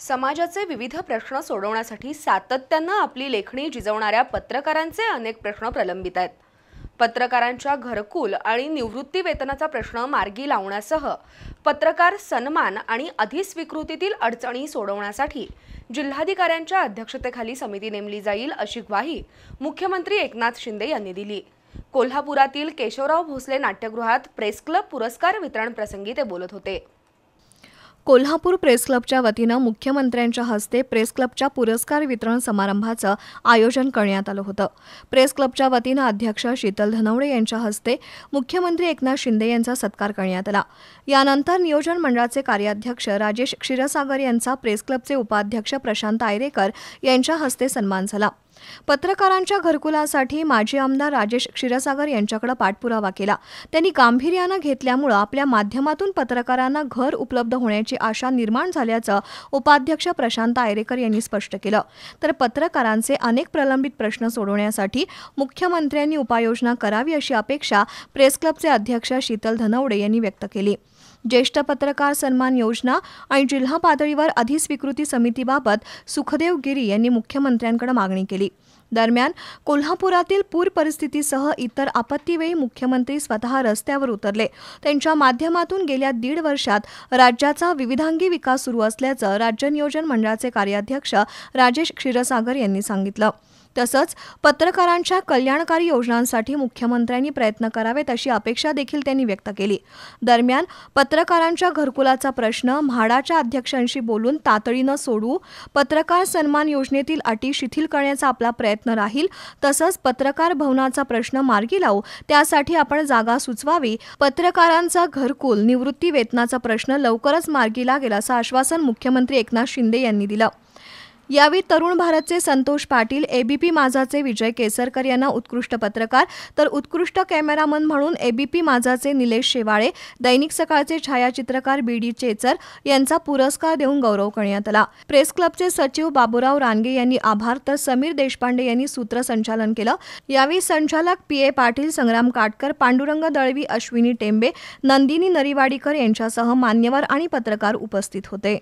समाजाचे विविध प्रश्न सोडवण्यासाठी सातत्यानं आपली लेखणी जिजवणाऱ्या पत्रकारांचे अनेक प्रश्न प्रलंबित आहेत. पत्रकारांच्या घरकुल आणि निवृत्ती वेतनाचा प्रश्न मार्गी लावण्यासह पत्रकार सन्मान आणि अधिस्वीकृतीतील अडचणी सोडवण्यासाठी जिल्हाधिकाऱ्यांच्या अध्यक्षतेखाली समिती नेमली जाईल अशी ग्वाही मुख्यमंत्री एकनाथ शिंदे यांनी दिली. कोल्हापुरातील केशवराव भोसले नाट्यगृहात प्रेस क्लब पुरस्कार वितरण प्रसंगी ते बोलत होते. कोल्हापूर प्रेस क्लबच्या वतीनं मुख्यमंत्र्यांच्या हस्ते प्रेस क्लबच्या पुरस्कार वितरण समारंभाचं आयोजन करण्यात आलं होतं. प्रेस क्लबच्या वतीनं अध्यक्ष शीतल धनवडे यांच्या हस्ते मुख्यमंत्री एकनाथ शिंदे यांचा सत्कार करण्यात आला. यानंतर नियोजन मंडळाचे कार्याध्यक्ष राजेश क्षीरसागर यांचा प्रेस क्लबचे उपाध्यक्ष प्रशांत आयरेकर यांच्या हस्ते सन्मान झाला. पत्रकारांच्या घरकुलासाठी माजी आमदार राजेश क्षीरसागर यांच्याकडे पाठपुरावा केला. त्यांनी गांभीर्यानं घेतल्यामुळं आपल्या माध्यमातून पत्रकारांना घर उपलब्ध होण्याची आशा निर्माण झाल्याचं उपाध्यक्ष प्रशांत आयरेकर यांनी स्पष्ट केलं. तर पत्रकारांचे अनेक प्रलंबित प्रश्न सोडवण्यासाठी मुख्यमंत्र्यांनी उपाययोजना करावी अशी अपेक्षा प्रेस क्लबचे अध्यक्ष शीतल धनवडे यांनी व्यक्त केली. ज्येष्ठ पत्रकार सन्मान योजना आणि जिल्हा पातळीवर अधिस्वीकृती समितीबाबत सुखदेव गिरी यांनी मुख्यमंत्र्यांकडे मागणी केली. केली. दरम्यान कोल्हापुरातील पूर परिस्थितीसह इतर आपत्तीवेळी मुख्यमंत्री स्वतः रस्त्यावर उतरले. त्यांच्या माध्यमातून गेल्या दीड वर्षात राज्याचा विविधांगी विकास सुरू असल्याचं राज्य नियोजन मंडळाचे कार्याध्यक्ष राजेश क्षीरसागर यांनी सांगितलं. तसंच पत्रकारांच्या कल्याणकारी योजनांसाठी मुख्यमंत्र्यांनी प्रयत्न करावेत अशी अपेक्षा देखील त्यांनी व्यक्त केली. दरम्यान पत्रकारांच्या घरकुलाचा प्रश्न म्हाडाच्या अध्यक्षांशी बोलून तातडीनं सोडवू पत्रकार सन्मान योजनेतील अटी शिथिल करण्याचा आपला प्रयत्न राहील तसंच पत्रकार भवनाचा प्रश्न मार्गी लावू त्यासाठी आपण जागा सुचवावी पत्रकारांचा घरकुल निवृत्ती वेतनाचा प्रश्न लवकरच मार्गी लागेल असं आश्वासन मुख्यमंत्री एकनाथ शिंदे यांनी दिलं. यावेळी तरुण भारतचे संतोष पाटील एबीपी माझाचे विजय केसरकर यांना उत्कृष्ट पत्रकार तर उत्कृष्ट कॅमेरामन म्हणून एबीपी माझाचे निलेश शेवाळे दैनिक सकाळचे छायाचित्रकार बी डी चेचर यांचा पुरस्कार देऊन गौरव करण्यात आला. प्रेस क्लबचे सचिव बाबूराव रानगे यांनी आभार तर समीर देशपांडे यांनी सूत्रसंचालन केलं. यावेळी संचालक पी ए पाटील संग्राम काटकर पांडुरंग दळवी अश्विनी टेंबे नंदिनी नरीवाडीकर यांच्यासह मान्यवर आणि पत्रकार उपस्थित होते.